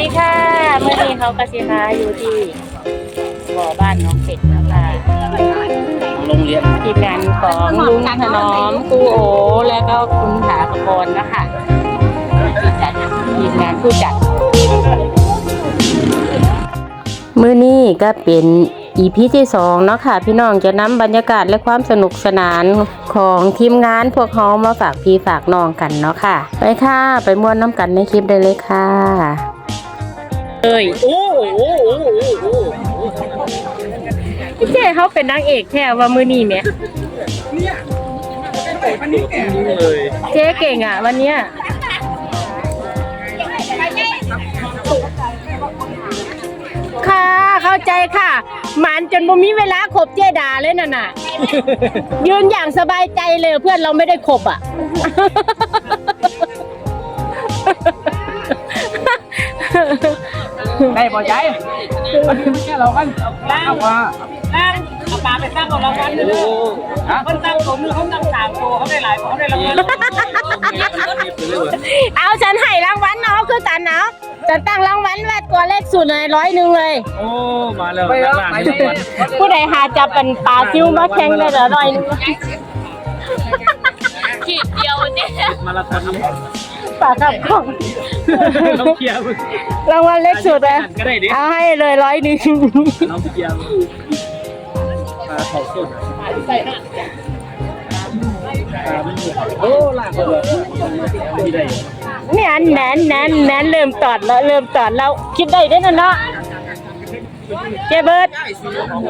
สวัสดีค่ะเมื่อนี้เขากสิมาอยู่ที่บ่อบ้านน้องเป็ดนะคะโรงเรียนทีมงานของลุงถนอมครูโอ และก็คุณถากรณ์นะคะทีมงานผู้จัดมื้อนี้ก็เป็นอีพีที่สองเนาะค่ะ พี่น้องจะนำบรรยากาศและความสนุกสนานของทีมงานพวกเขามาฝากพี่ฝากน้องกันเนาะค่ะ ไปค่ะ ไปม่วนน้ำกันในคลิปได้เลยค่ะ เอ้ยโอ้โหพี่เจ้เขาเป็นนางเอกแท้ว่ามือนี้แหมเลยเจ๊เก่งอะ วันเนี้ยค่ะเข้าใจค่ะหมานจนบ่มีเวลาขบเจดาเลยน่ะน่ะ ยืนอย่างสบายใจเลยเพื่อนเราไม่ได้ขบอะ ได้พอใจมันแค่เรากันเอามานั่งเอาปลาไปสร้างของรางวัลเลยโอ้ฮะคนตั้งตัวนึงเขาตั้งสามตัวเขาได้หลายเขาได้รางวัลเอาฉันให้รางวัลเนาะคือกันเนาะจะตั้งรางวัลไว้ตัวเลขสุดเลยร้อยหนึ่งเลย โอ้ มาแล้วนักล่าทุกวันผู้ใดหาจับเป็นปลาซิวมาแข่งได้เหรอร้อยหนึง มาราธอนปลากับของน้องเคียร์รางวัลเล็กสุดเลยก็ได้ดิเอาให้เลยร้อยหนึ่งน้องเคียร์ปลาเผาสุดโอ้ลากเลยไม่ได้เนี่ยแนนแนนแนนเริ่มตอดแล้วเริ่มตอดแล้วคิดได้ได้นะเนาะเจเบิร์ด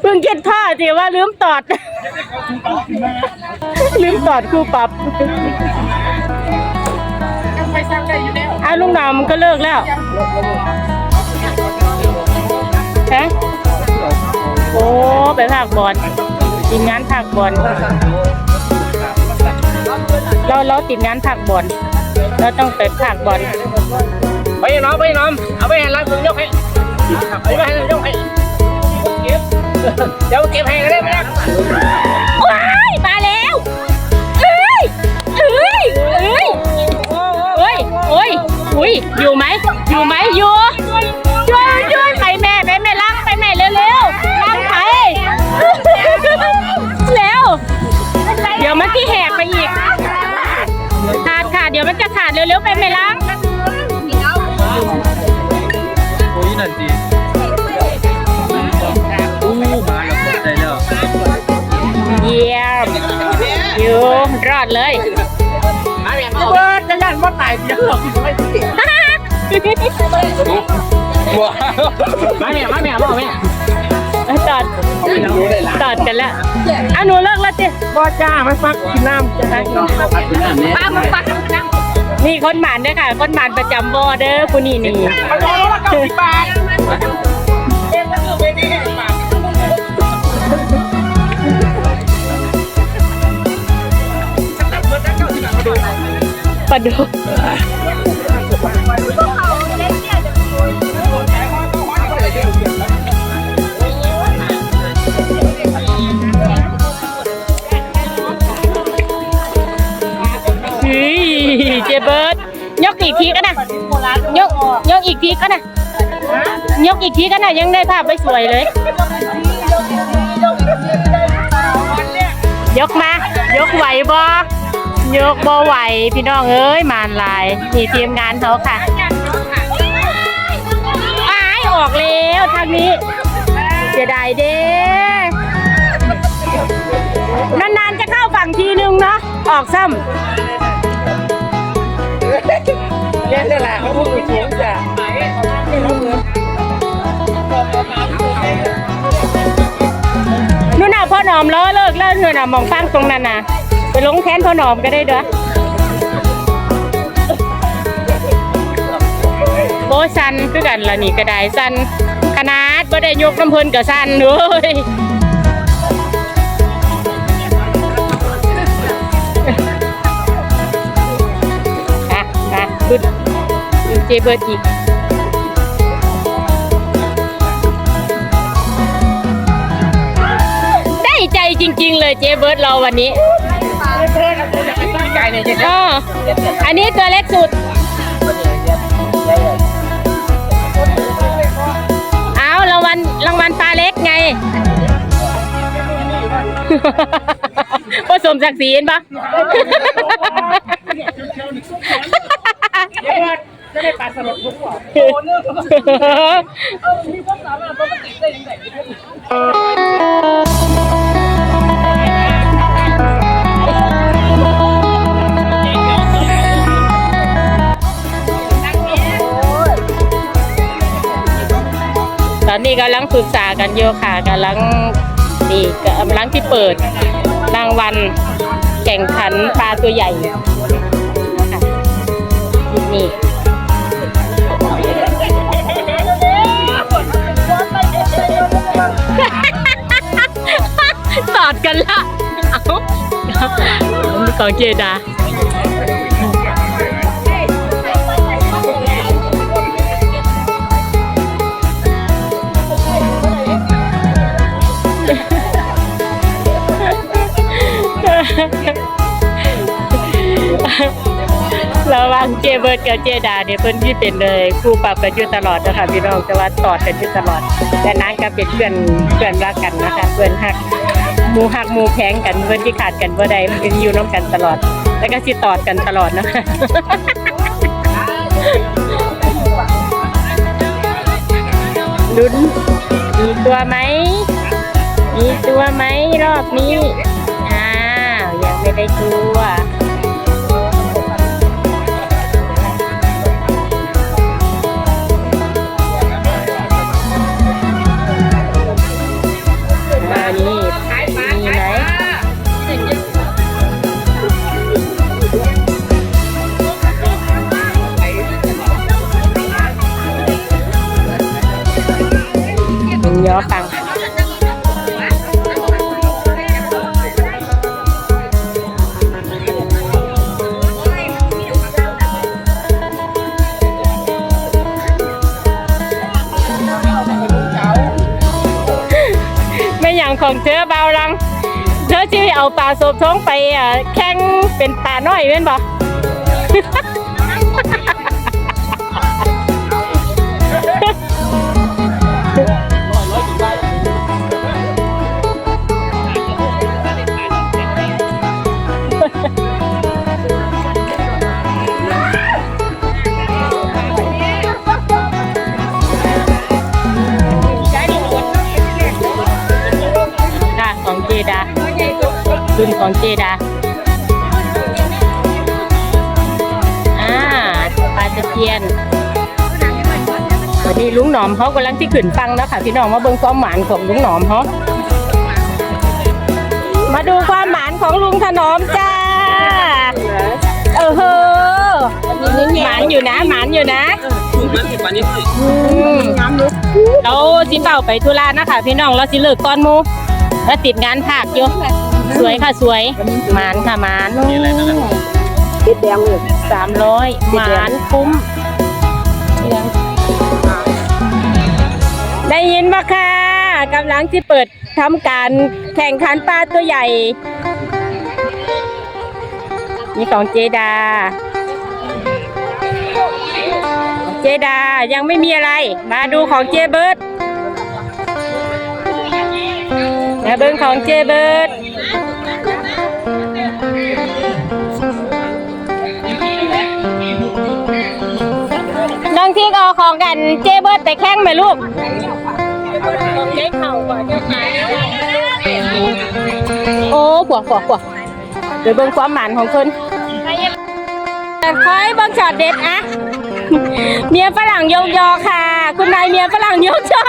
เพิ่งคิดพ่อสิว่าลืมตอด ลืมตอดครูปรับ ลุงหนอมก็เลิกแล้วฮะโอ้ไปภาคบอลทีมงานภาคบอลเราเราติดงานภาคบอลเราต้องไปภาคบอลไปน้องไปน้องเอาไปให้ร้านคุณยกให้เอาไปให้ยกให้เก็บเดี๋ยวเก็บให้ก็ได้ไหมว้า ยอยู่ไหมอยู่ไหมอยู่ช่วยช่วยไปแม่ไปแม่ล้างไปแม่เร็วเร็วล้างไปเร็วเดี๋ยวมันที่แหกไปอีกขาดขาดเดี๋ยวมันจะขาดเร็วๆไปแม่ล้างโอ้ยนั่นดีอู้มาแล้วได้แล้วเยี่ยมอยู่รอดเลย เบิร์ดจะยันว่าตายเดียวหรอกไม่ดีมาแม่มาแม่มาแม่ตอดตอดกันแล้วอะหนูเลิกแล้วจิบ่จ้าไม่ฟักกินน้ำจะได้กินน้ำป้ามึงปักนะนี่คนหมานด้อค่ะ คนหมานประจำบอเด้อผู้นี่นี่เอาละเก้าสิบบาท ปลาดุกเฮ้ยเจเบิร์ดยกอีกทีกันนะยกยกอีกทีกันนะยกอีกทีกันนะยังได้ภาพไม่สวยเลย ยกมายกไหวบ่ ยกบ่ไหวพี่น้องเอ้ยมานลายนี่ทีมงานเขาค่ะอ้ายออกแล้วทางนี้เสียดายเด้นานๆจะเข้าฝั่งทีนึงเนาะออกซ้เล่นได้แหละเขาพูดถึงจ้ะำนู่นน่ะพ่อหนอมล้อเลิกแล้วนู่นน่ะมองฟังตรงนั้นน่ะ ไปลงแทนพ่อหนอมก็ได้เด้อโบสันคือกันละนี่ก็ได้สันขนาดบ่ได้ยกน้ำเพลินก็สันเลยอะนะดูเจเบิร์ดอีกได้ใจจริง ๆ เลยเจเบิร์ดเราวันนี้ เนี่ยเอออันนี้ตัวเล็กสุด เอารางวัลรางวัลปลาเล็กไง ผสมศักดิ์ศรีเห็นปะจะได้ปลาสลดด้อวย นี้กำลังปรึกษากันอยู่ค่ะกำลังนี่กำลังที่เปิดรางวัลแข่งขันปลาตัวใหญ่นะคะนี่ตอดกันละ เอาของเจดาังเจเบิร์ดกับเจดาเนี่ยเพิ่นที่เป็นเลยคู่ปรับกันอยู่ตลอดนะคะพี่น้องแต่ว่าตอดกันอยู่ตลอด แต่นางก็เป็นเพื่อนเพื่อนรักกันนะคะเพื่อนหักหมูหักหมูแพงกันเพื่อนที่ขาดกันบ่ได้มันเป็นอยู่น้ำกันตลอด แล้วก็สิตอดกันตลอดนะคะลุ้นมีตัวไหมมีตัวไหมรอบนี้อ้าวยังไม่ได้ตัว ของเธอเบาลัง เธอจะเอาปลาโซบท้องไปแข่งเป็นปลาน้อยเป็นบ่ รุ่นของเจดาอ่าปลาตะเพียนวันนี้ลุงหนอมเขากำลังที่ขึ้นฟังแล้วค่ะพี่น้องมาเบิ่งความหมานของลุงหนอมเขามาดูความหมานของลุงถนอมจ้า เออเฮ้อหมานอยู่นะหมานอยู่นะเราสิเป่าไปธุระนะคะพี่น้องเราสิเลิกก่อนมูแล้วติดงานภาคอยู่ สวยค่ะสวยหมานค่ะหมานติดแดงเลยสามร้อยหมานคุ้มได้ยินบ่ค่ะกำลังที่เปิดทำการแข่งขันปลาตัวใหญ่ นี่ของเจดา เจดายังไม่มีอะไร มาดูของเจเบิร์ดมาเบิ้งของเจเบิร์ด ของกันเจเบิร์ดไปแข่งไหมลูกเจ๊เข่าก่อนโอ้ขวขวขวเดี๋ยวเบิ้งความหมานของคนคอยเบิ้งช็อตเด็ดอะเมียฝรั่งยกยอค่ะ คุณนายเมียฝรั่งยกยอ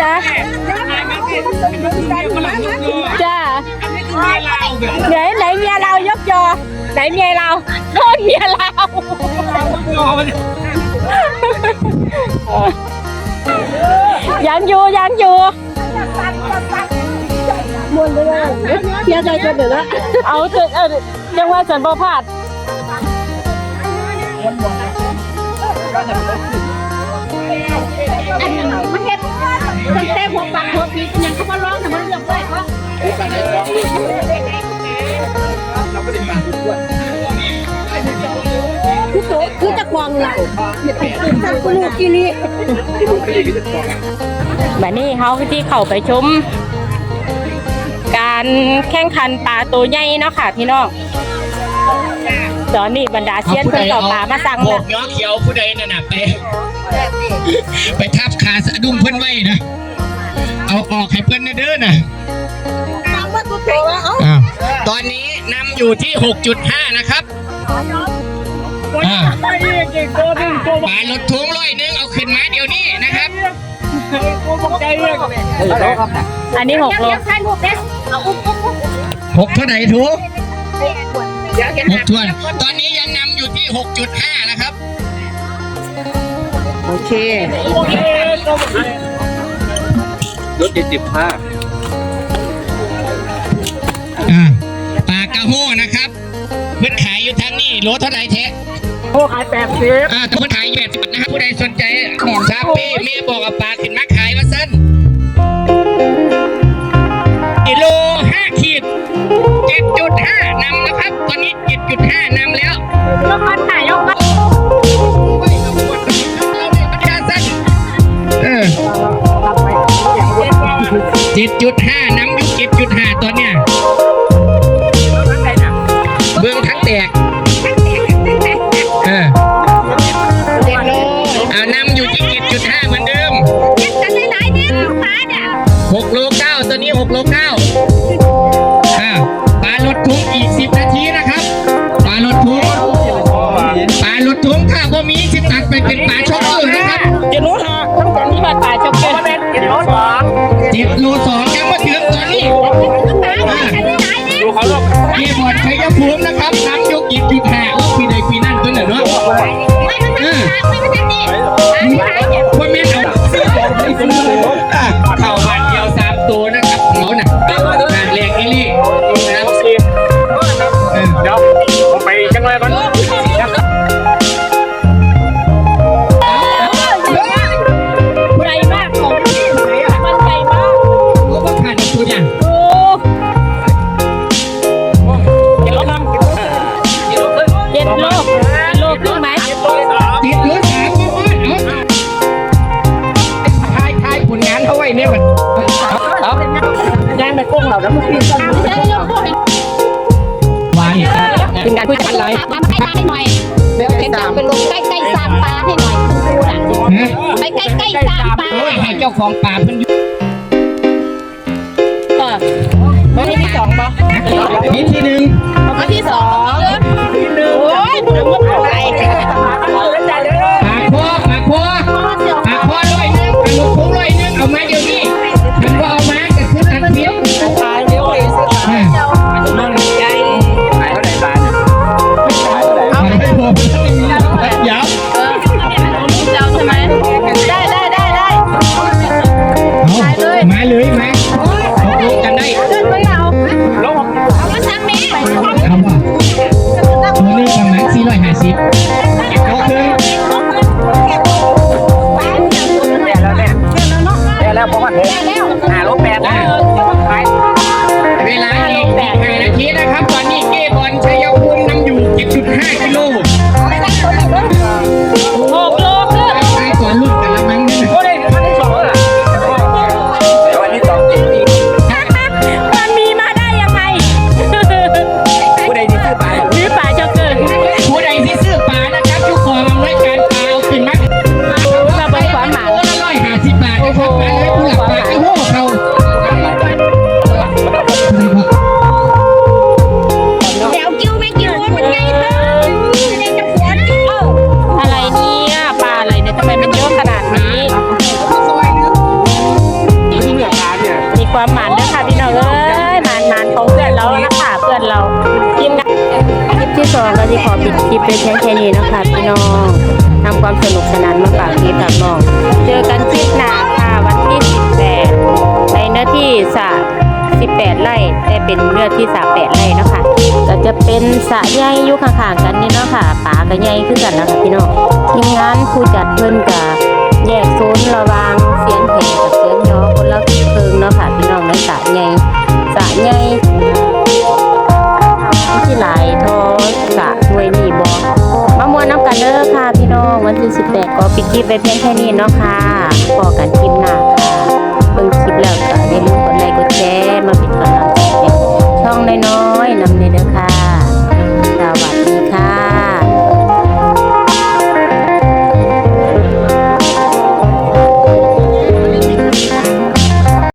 จ้าจ้าไหนไหนเมียเรายกยอ ไหนเมียเราโน่นเมียเรายังอยู่ยังอยู่เสียใจจนเดี๋ยวนะเอาเถอะเออยังว่าสันบ่พลาดมันเห็นตั้งแต่หัวปักหัวปียังเขามาร้องแต่มันเรื่อง อะไรก็เคือโตคือจะควงหลังสักลูกกิริบัดนี้เขาที่เข้าไปชม การแข่งขันปลาตัวใหญ่เนาะค่ะพี่น้องตอนนี้บรรดาเซียนเพิ่นเก่าปลามาสั่งหแล้กวย้อเขียวผู้ใดนั่นน่ะไปไปทับขาสะดุ้งเพิ่นไว้นะ เอาออกให้เพิ่นนะเด้อน่ะถามว่าตัวโตว่าเอ้าอ้าว ตอนนี้นำอยู่ที่ 6.5 นะครับอ่าไปอีกอีกตัวหนึงตัวปลาลดทุงร้อยหนึงเอาขึ้นมาเดี๋ยวนี้นะครับ ตัวบักใจเลยอันนี้หกโลเดี๋ยวใช้ลูกเด้เอาอุ้มอุ้มอุ้มหกเท่าไหร่ทุกเดี๋ยวเห็นหกทวน ตอนนี้ยังนำอยู่ที่ 6.5 นะครับ โอเคโอเคตัวบักใจรถเจ็ดสิบห้า อ่าปลากระโห้นะครับเพื่อนขายอยู่ทางนี้โลเท่าไหร่เทะโอ้ขายแปดสิบอ่าทุกคนขายอยู่แบบสิบบาทนะครับผู้ใดสนใจของชาเป้แม่บอกว่าปลาขึ้นมาข เราแล้วมันกินกันเดี๋ยวเราพูดวางอีกครับเป็นการคุยกันเลยทำให้ได้หน่อยเดี๋ยวเป็นจับไปลงใกล้ๆสามปลาให้หน่อยดูน่ะไปใกล้ๆสามปลาให้เจ้าของปลาเพิ่นอยู่เออมาที่สองปะนิดที่หนึ่งอันที่สอง มาณ450โอเดี๋ยวแล้วเนี่ยเดี๋ยวแล้วเพราะว่า ที่สองก็จะขอปิดคลิปเป็นแค่แค่นี้นะคะพี่น้องนำความสนุกสนานมาฝากพี่ฝากน้อง เจอกันคลิปหน้าค่ะวันที่ 18 ในเนื้อที่สระ18 ไร่แต่เป็นเนื้อที่สระ8ไร่นะคะก็จะเป็นสระใหญ่อยู่ข้างๆกันนี่เนาะค่ะป่าก็ใหญ่ขึ้นกันนะคะพี่น้องทีมงานผู้จัดเพิ่นกับแยกโซนระวางเสียงแผ่กับเสียงยอคนละเพิงเนาะค่ะพี่น้องในสระใหญ่สระใหญ่ที่หลายทอสระ วันที่ 18 ก็ปิดคลิปไปเพียงแค่นี้เนาะค่ะพอกันคลิปหน้าค่ะเบิ่งคลิปแล้วก็อย่าลืมกดไลค์กดแชร์มาเป็นกำลังใจให้ช่องน้อยๆนำเลยเด้อค่ะ